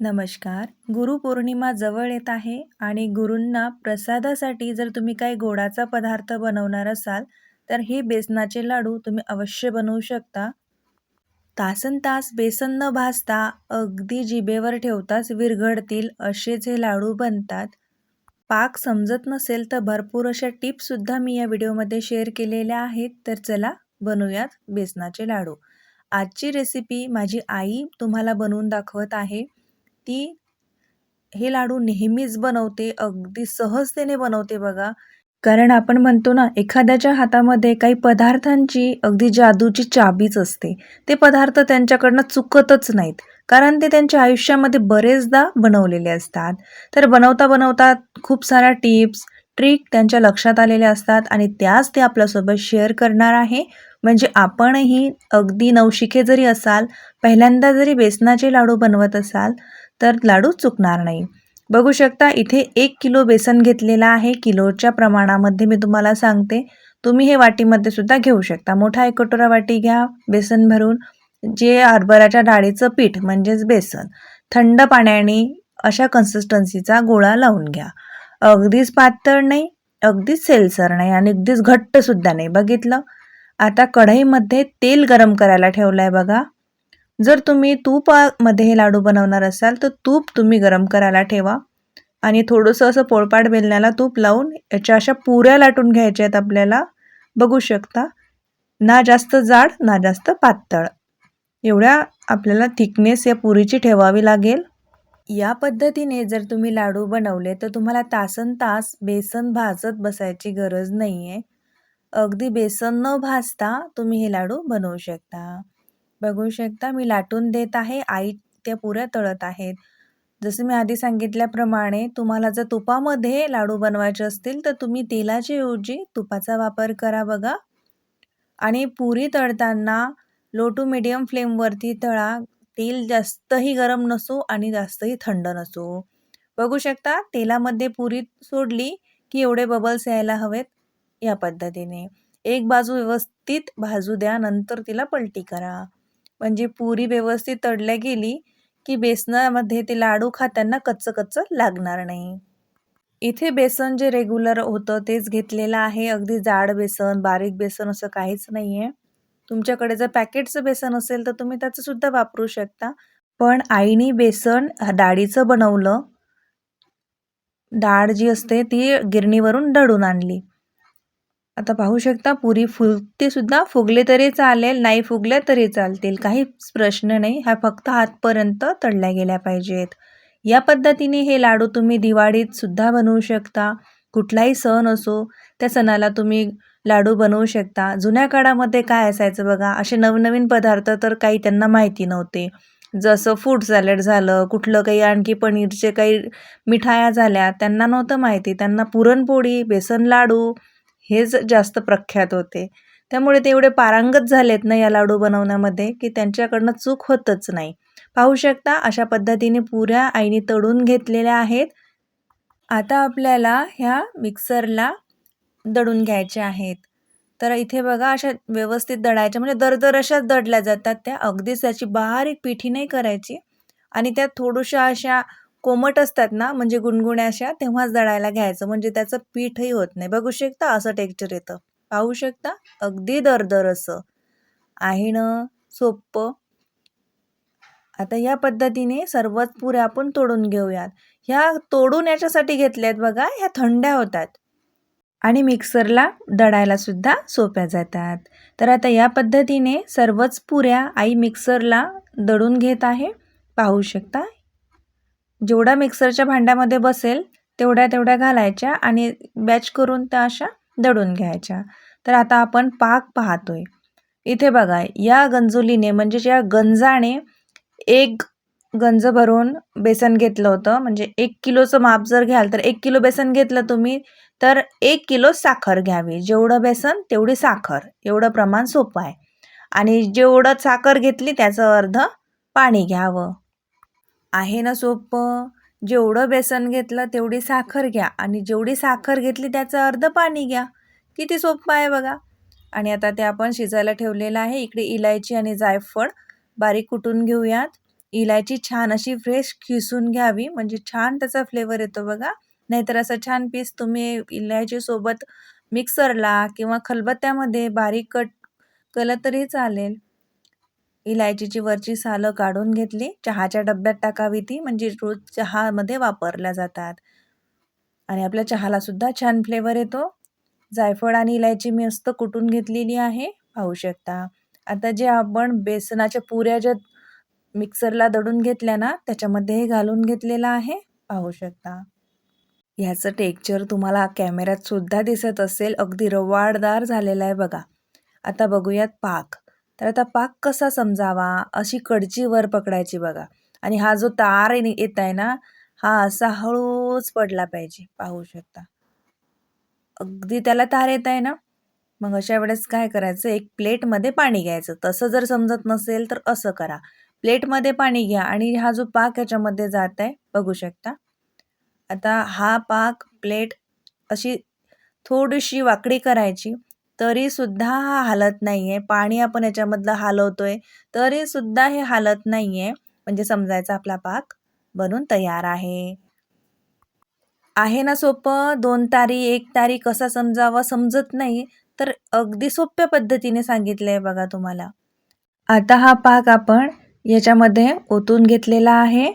नमस्कार. गुरुपौर्णिमा जवळ येत आहे आणि गुरूंना प्रसादासाठी जर तुम्ही काही गोडाचा पदार्थ बनवणार असाल तर हे बेसनाचे लाडू तुम्ही अवश्य बनवू शकता. तासन तास बेसन न भाजता अगदी जिभेवर ठेवताच विरघडतील असेच हे लाडू बनतात. पाक समजत नसेल तर भरपूर अशा टिप्ससुद्धा मी या व्हिडिओमध्ये शेअर केलेल्या आहेत तर चला बनवूयात बेसनाचे लाडू. आजची रेसिपी माझी आई तुम्हाला बनवून दाखवत आहे. ती हे लाडू नेहमीच बनवते अगदी सहजतेने बनवते बघा. कारण आपण म्हणतो ना एखाद्याच्या हातामध्ये काही पदार्थांची अगदी जादूची चाबीच असते. ते पदार्थ त्यांच्याकडनं चुकतच नाहीत. कारण ते त्यांच्या आयुष्यामध्ये बरेचदा बनवलेले असतात. तर बनवता बनवता खूप साऱ्या टिप्स ट्रिक त्यांच्या लक्षात आलेल्या असतात आणि त्याच ते आपल्यासोबत शेअर करणार आहे. म्हणजे आपणही अगदी नवशिके जरी असाल पहिल्यांदा जरी बेसनाचे लाडू बनवत असाल तर लाडू चुकणार नाही. बघू शकता इथे एक किलो बेसन घेतलेला आहे. किलोच्या प्रमाणामध्ये मी तुम्हाला सांगते. तुम्ही हे वाटीमध्ये सुद्धा घेऊ शकता. मोठा एक कटोरा वाटी घ्या बेसन भरून. जे हरभऱ्याच्या डाळीचं पीठ म्हणजेच बेसन थंड पाण्याने अशा कन्सिस्टन्सीचा गोळा लावून घ्या. अगदीच पातळ नाही अगदीच सेलसर नाही आणि अगदीच घट्टसुद्धा नाही. बघितलं? आता कढईमध्ये तेल गरम करायला ठेवलं आहे बघा. जर तुम्ही तूपामध्ये हे लाडू बनवणार असाल तर तूप तुम्ही गरम करायला ठेवा. आणि थोडंसं असं पोळपाट बेलण्याला तूप लावून याच्या अशा पुऱ्या लाटून घ्यायच्या आहेत आपल्याला. बघू शकता. ना जास्त जाड ना जास्त पातळ. एवढ्या आपल्याला थिकनेस या पुरीची ठेवावी लागेल. या पद्धतीने जर तुम्ही लाडू बनवले तर तुम्हाला तासन तास बेसन भाजत बसायची गरज नाही आहे अगदी बेसन न भाजता तुम्ही हे लाडू बनवू शकता. बघू शकता मी लाटून देत आहे आई त्या पुऱ्या तळत आहेत. जसं मी आधी सांगितल्याप्रमाणे तुम्हाला जर तुपामध्ये लाडू बनवायचे असतील तर तुम्ही तेलाच्या ऐवजी तुपाचा वापर करा बघा. आणि पुरी तळताना लो टू मिडियम फ्लेमवरती तळा. तेल जास्तही गरम नसो आणि जास्तही थंड नसो. बघू शकता तेलामध्ये पुरी सोडली की एवढे बबल्स यायला हवेत या पद्धतीने. एक बाजू व्यवस्थित भाजू द्या नंतर तिला पलटी करा. म्हणजे पुरी व्यवस्थित तळल्या गेली की बेसनामध्ये ते लाडू खाताना कच्चं कच्चं लागणार नाही. इथे बेसन जे रेग्युलर होतं तेच घेतलेलं आहे. अगदी जाड बेसन बारीक बेसन असं काहीच नाही आहे तुमच्याकडे जर पॅकेटचं बेसन असेल तर तुम्ही त्याचं सुद्धा वापरू शकता. पण आईने बेसन डाळीचं बनवलं. डाळ जी असते ती गिरणीवरून दळून आणली. आता पाहू शकता पुरी फुलते सुद्धा. फुगले तरी चालेल नाही फुगले तरी चालतील. काहीच प्रश्न नाही. ह्या फक्त हातपर्यंत तळल्या गेल्या पाहिजेत. या पद्धतीने हे लाडू तुम्ही दिवाळीत सुद्धा बनवू शकता. कुठलाही सण असो त्या सणाला तुम्ही लाडू बनवू शकता. जुन्या काळामध्ये काय असायचं बघा असे नवनवीन पदार्थ तर काही त्यांना माहिती नव्हते. जसं फूड सॅलड झालं कुठलं काही आणखी पनीरचे काही मिठाया झाल्या त्यांना नव्हतं माहिती. त्यांना पुरणपोळी बेसन लाडू हेच जास्त प्रख्यात होते. त्यामुळे ते एवढे पारंगत झालेत ना या लाडू बनवण्यामध्ये की त्यांच्याकडनं चूक होतच नाही. पाहू शकता अशा पद्धतीने पुऱ्या आईने तळून घेतलेल्या आहेत. आता आपल्याला ह्या मिक्सरला दडून घ्यायच्या आहेत. तर इथे बघा अशा व्यवस्थित दडायच्या म्हणजे दरदर अशाच दडल्या जातात त्या. अगदीच त्याची बारीक पिठी नाही करायची. आणि त्यात थोड्याशा अशा कोमट असतात ना म्हणजे गुणगुण्या अशा तेव्हाच दळायला घ्यायचं. म्हणजे त्याचं पीठही होत नाही. बघू शकता असं टेक्स्चर येतं. पाहू शकता? अगदी दरदर असं. आहे ना सोपं आता या पद्धतीने सर्वच पुऱ्या आपण तोडून घेऊयात. ह्या तोडून याच्यासाठी घेतल्यात बघा ह्या थंड्या होतात. आणि मिक्सरला दडायला सुद्धा सोप्या जातात. तर आता या पद्धतीने सर्वच पुऱ्या आई मिक्सरला दळून घेत आहे. पाहू शकता? जेवढा मिक्सरच्या भांड्यामध्ये बसेल तेवढ्या तेवढ्या घालायच्या आणि बॅच करून त्या अशा दळून घ्यायच्या. तर आता आपण पाक पाहतोय. इथे बघा या गंजुलीने म्हणजे या गंजाने एक गंज भरून बेसन घेतलं होतं. म्हणजे एक किलोचं माप जर घ्याल तर एक किलो बेसन घेतलं तुम्ही तर एक किलो साखर घ्यावी. जेवढं बेसन तेवढी साखर. एवढं प्रमाण सोपं आहे. आणि जेवढं साखर घेतली त्याचं अर्ध पाणी घ्यावं. आहे ना सोपं? जेवढं बेसन घेतलं तेवढी साखर घ्या. आणि जेवढी साखर घेतली त्याचं अर्ध पाणी घ्या. किती सोपं आहे बघा. आणि आता ते आपण शिजायला ठेवलेलं आहे. इकडे इलायची आणि जायफळ बारीक कुटून घेऊयात. इलायची छान अशी फ्रेश खिसून घ्यावी. म्हणजे छान त्याचा फ्लेवर येतो बघा. नाहीतर असं छान पीस तुम्ही इलायचीसोबत मिक्सरला किंवा खलबत्त्यामध्ये बारीक कट केलं तरी चालेल. इलायचीची वरची सालं काढून घेतली. चहाच्या डब्यात टाकावी ती म्हणजे रोज चहामध्ये वापरल्या जातात. आणि आपल्या चहाला सुद्धा छान फ्लेवर येतो. जायफळ आणि इलायची मी मस्त कुटून घेतलेली आहे. पाहू शकता. आता जे आपण बेसनाच्या पुऱ्या ज्या मिक्सरला दडून घेतल्या ना त्याच्यामध्ये हे घालून घेतलेलं आहे. पाहू शकता. ह्याचं टेक्चर तुम्हाला कॅमेऱ्यात सुद्धा दिसत असेल. अगदी रवाडदार झालेला आहे बघा. आता बघूयात पाक. तर आता पाक कसा समजावा अशी कडची वर पकडायची बघा. आणि हा जो तार येत आहे ना हा असा हळूच पडला पाहिजे पाहू शकता. अगदी त्याला तार येत आहे ना मग अशा वेळेस काय करायचं एक प्लेटमध्ये पाणी घ्यायचं. तसं जर समजत नसेल तर असं करा. प्लेटमध्ये पाणी घ्या आणि हा जो पाक याच्यामध्ये जात आहे बघू शकता. आता हा पाक प्लेट अशी थोडीशी वाकडी करायची. तरीसुद्धा हा हालत नाही आहे पाणी आपण याच्यामधलं हलवतोय तरीसुद्धा हे हालत नाही आहे म्हणजे समजायचा आपला पाक बनून तयार आहे. आहे ना सोपं? दोन तारी एक तारी कसा समजावा समजत नाही तर अगदी सोप्या पद्धतीने सांगितलं आहे बघा तुम्हाला. आता हा पाक आपण याच्यामध्ये ओतून घेतलेला आहे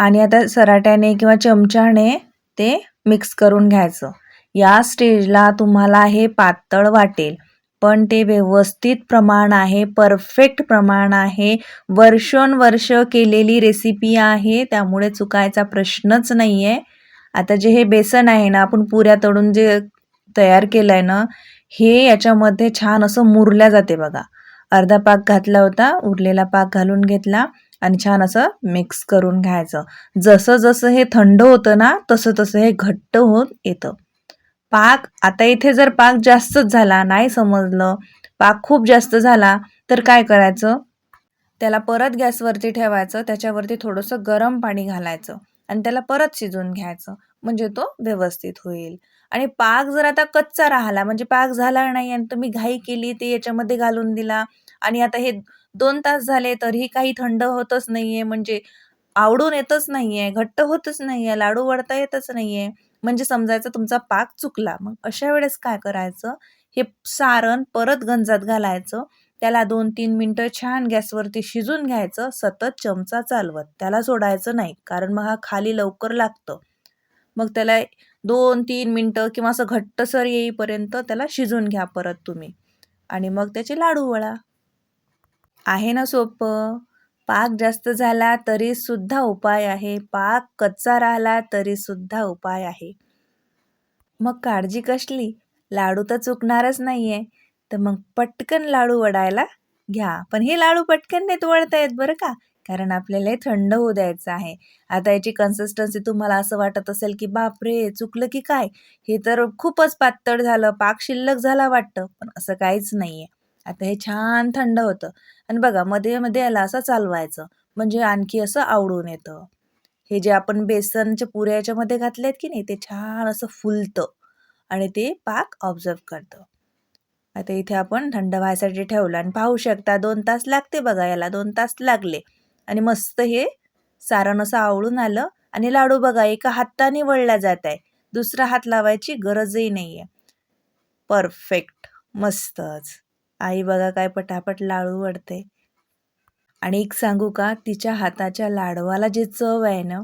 आणि आता सराट्याने किंवा चमच्याने ते मिक्स करून घ्यायचं. या स्टेजला तुम्हाला हे पातळ वाटेल. पण ते व्यवस्थित प्रमाण आहे परफेक्ट प्रमाण आहे. वर्षोनवर्ष केलेली रेसिपी आहे त्यामुळे चुकायचा प्रश्नच नाही आहे आता जे हे बेसन आहे ना आपण पुऱ्या तळून जे तयार केलं आहे ना हे याच्यामध्ये छान असं मुरल्या जाते बघा. अर्धा पाक घातला होता उरलेला पाक घालून घेतला आणि छान असं मिक्स करून घ्यायचं. जसं जसं हे थंड होतं ना तसं तसं हे घट्ट होत येतं. पाक आता इथे जर पाक जास्तच झाला नाही समजलं पाक खूप जास्त झाला तर काय करायचं? त्याला परत गॅसवरती ठेवायचं त्याच्यावरती थोडंसं गरम पाणी घालायचं आणि त्याला परत शिजवून घ्यायचं म्हणजे तो व्यवस्थित होईल. आणि पाक जर आता कच्चा राहिला म्हणजे पाक झाला नाही आणि तुम्ही घाई केली ते याच्यामध्ये घालून दिला आणि आता हे दोन तास झाले तरीही काही थंड होतच नाहीये म्हणजे आवडून येतच नाहीये घट्ट होतच नाहीये लाडू वडता येतच नाहीये. म्हणजे समजायचं तुमचा पाक चुकला मग अशा वेळेस काय करायचं? हे सारण परत गंजात घालायचं. त्याला दोन तीन मिनटं छान गॅसवरती शिजून घ्यायचं. सतत चमचा चालवत. त्याला सोडायचं नाही कारण मग हा खाली लवकर लागतं. मग त्याला दोन तीन मिनटं किंवा असं घट्टसर येईपर्यंत त्याला शिजून घ्या परत तुम्ही. आणि मग त्याचे लाडू वळा आहे ना सोपं? पाक जास्त झाला तरी सुद्धा उपाय आहे. पाक कच्चा राहिला तरी सुद्धा उपाय आहे. मग काळजी कसली? लाडू तर चुकणारच नाहीये. तर मग पटकन लाडू वडायला घ्या. पण हे लाडू पटकन नाही वळता येत बरं का? कारण आपल्याला हे थंड होऊ द्यायचं आहे. आता याची कन्सिस्टन्सी तुम्हाला असं वाटत असेल की बापरे चुकलं की काय? हे तर खूपच पातळ झालं. पाक शिल्लक झाला वाटतं. पण असं काहीच नाहीये. आता हे छान थंड होतं. आणि बघा मध्ये मध्ये याला असं चालवायचं. म्हणजे आणखी असं आवडून येतं. हे जे आपण बेसनच्या पुऱ्या याच्यामध्ये घातलेत की नाही ते छान असं फुलतं. आणि ते पाक ऑब्झर्व करतं. आता इथे आपण थंड व्हायसाठी ठेवलं आणि पाहू शकता दोन तास लागते बघा याला दोन तास लागले. आणि मस्त हे सारण असं आवडून आलं आणि लाडू बघा एका हाताने वळला जात आहे दुसरा हात लावायची गरजही नाही आहे परफेक्ट मस्तच. आई बघा काय पटापट लाडू वडते. आणि एक सांगू का तिच्या हाताच्या लाडवाला जी चव आहे ना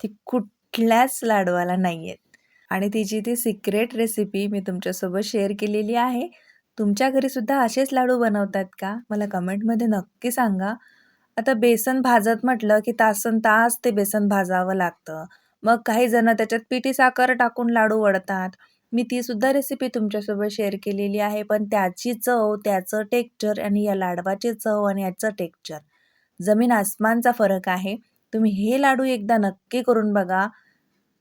ती कुठल्याच लाडवाला नाही आहेत आणि तिची ती सिक्रेट रेसिपी मी तुमच्यासोबत शेअर केलेली आहे. तुमच्या घरीसुद्धा असेच लाडू बनवतात का? मला कमेंटमध्ये नक्की सांगा. आता बेसन भाजत म्हटलं की तासन तास ते बेसन भाजावं लागतं. मग काही जण त्याच्यात पिठी साखर टाकून लाडू वडतात. मी ती सुद्धा रेसिपी तुमच्यासोबत शेअर केलेली आहे. पण त्याची चव त्याचं टेक्चर आणि या लाडवाची चव आणि याचं टेक्चर जमीन आसमानचा फरक आहे. तुम्ही हे लाडू एकदा नक्की करून बघा.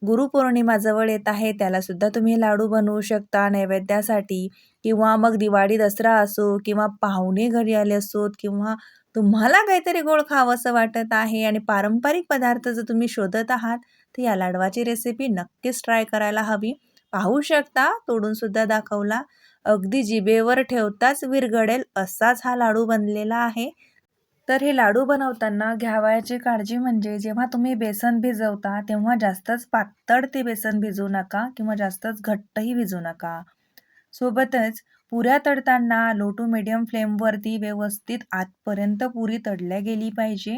गुरुपौर्णिमा जवळ येत आहे. त्याला सुद्धा तुम्ही लाडू बनवू शकता नैवेद्यासाठी. किंवा मग दिवाळी दसरा असो किंवा पाहुणे घरी आले असोत किंवा तुम्हाला काहीतरी गोड खावंसं वाटत आहे आणि पारंपरिक पदार्थ जर तुम्ही शोधत आहात तर या लाडवाची रेसिपी नक्कीच ट्राय करायला हवी. पाहू शकता. तोडून सुद्धा दाखवला. अगदी जिबेवर ठेवताच विरघडेल असाच हा लाडू बनलेला आहे. तर हे लाडू बनवताना घ्यावयाची काळजी म्हणजे जेव्हा तुम्ही बेसन भिजवता तेव्हा जास्तच पातळ ते बेसन भिजवू नका किंवा जास्तच घट्टही भिजू नका. सोबतच पुऱ्या तळताना लो टू मिडियम फ्लेमवरती व्यवस्थित आतपर्यंत पुरी तडल्या गेली पाहिजे.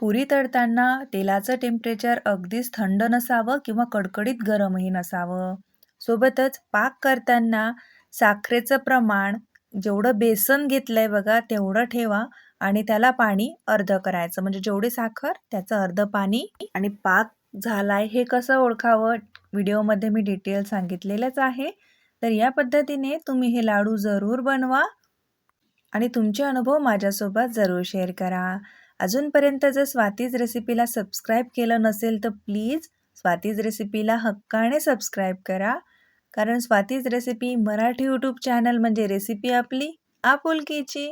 पुरी तळताना तेलाचं टेम्परेचर अगदीच थंड नसावं किंवा कडकडीत गरमही नसावं. सोबतच पाक करताना साखरेचं प्रमाण जेवढं बेसन घेतलं आहे बघा तेवढं ठेवा आणि त्याला पाणी अर्ध करायचं. म्हणजे जेवढी साखर त्याचं अर्ध पाणी आणि पाक झालाय हे कसं ओळखावं व्हिडिओमध्ये मी डिटेल सांगितलेलंच आहे. तर या पद्धतीने तुम्ही हे लाडू जरूर बनवा आणि तुमचे अनुभव माझ्यासोबत जरूर शेअर करा. अजूनपर्यंत जर स्वातीज रेसिपीला सबस्क्राईब केलं नसेल तर प्लीज स्वातीज रेसिपीला हक्काने सबस्क्राईब करा. कारण Swati's recipe Marathi YouTube channel म्हणजे रेसिपी आपली आपुलकीची.